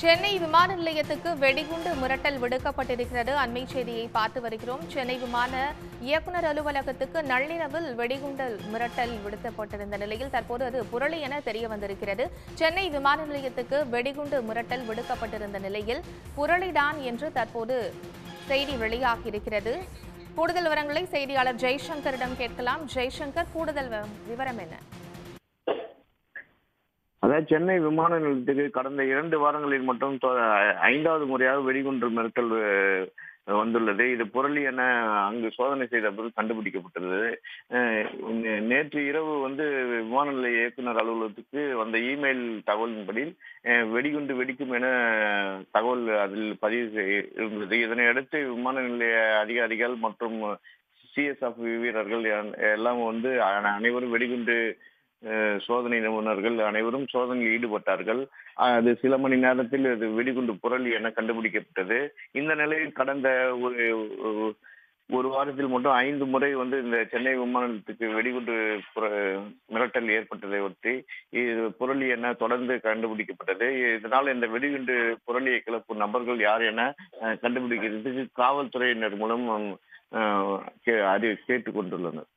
சென்னை விமான நிலையத்துக்கு வெடிகுண்டு மிரட்டல் விடுக்கப்பட்டிருக்கிறது. அண்மை செய்தியை பார்த்து வருகிறோம். சென்னை விமான இயக்குநர் அலுவலகத்துக்கு நள்ளிரவில் வெடிகுண்டு மிரட்டல் விடுக்கப்பட்டிருந்த நிலையில் தற்போது அது புரளி என தெரிய வந்திருக்கிறது. சென்னை விமான நிலையத்துக்கு வெடிகுண்டு மிரட்டல் விடுக்கப்பட்டிருந்த நிலையில் புரளிதான் என்று தற்போது செய்தி வெளியாகியிருக்கிறது. கூடுதல் விவரங்களை செய்தியாளர் ஜெய்சங்கரிடம் கேட்கலாம். ஜெய்சங்கர் கூடுதல் விவரம் என்ன? அதாவது சென்னை விமான நிலையத்துக்கு கடந்த இரண்டு வாரங்களில் மட்டும் ஐந்தாவது முறையாக வெடிகுண்டு மிரட்டல் வந்துள்ளது. இது புரளி என அங்கு சோதனை செய்த போது கண்டுபிடிக்கப்பட்டது. நேற்று இரவு வந்து விமான நிலைய இயக்குனர் அலுவலகத்துக்கு வந்த இமெயில் தகவலின்படி வெடிகுண்டு வெடிக்கும் என தகவல் அதில் பதிவு இருந்தது. இதனை அடுத்து விமான நிலைய அதிகாரிகள் மற்றும் சிஎஸ்எஃப் வீரர்கள் எல்லாம் வந்து அனைவரும் வெடிகுண்டு சோதனை நிபுணர்கள் அனைவரும் சோதனையில் ஈடுபட்டார்கள். அது சில மணி நேரத்தில் அது வெடிகுண்டு புரளி என கண்டுபிடிக்கப்பட்டது. இந்த நிலையில் கடந்த ஒரு ஒரு- வாரத்தில் மட்டும் ஐந்து முறை வந்து இந்த சென்னை விமானத்துக்கு வெடிகுண்டு மிரட்டல் ஏற்பட்டதை ஒட்டி இது புரளி என தொடர்ந்து கண்டுபிடிக்கப்பட்டது. இதனால் இந்த வெடிகுண்டு புரளியை கிளப்பும் நபர்கள் யார் என கண்டுபிடிக்கிறதுக்கு காவல்துறையினர் மூலம் அறி கேட்டுக் கொண்டுள்ளனர்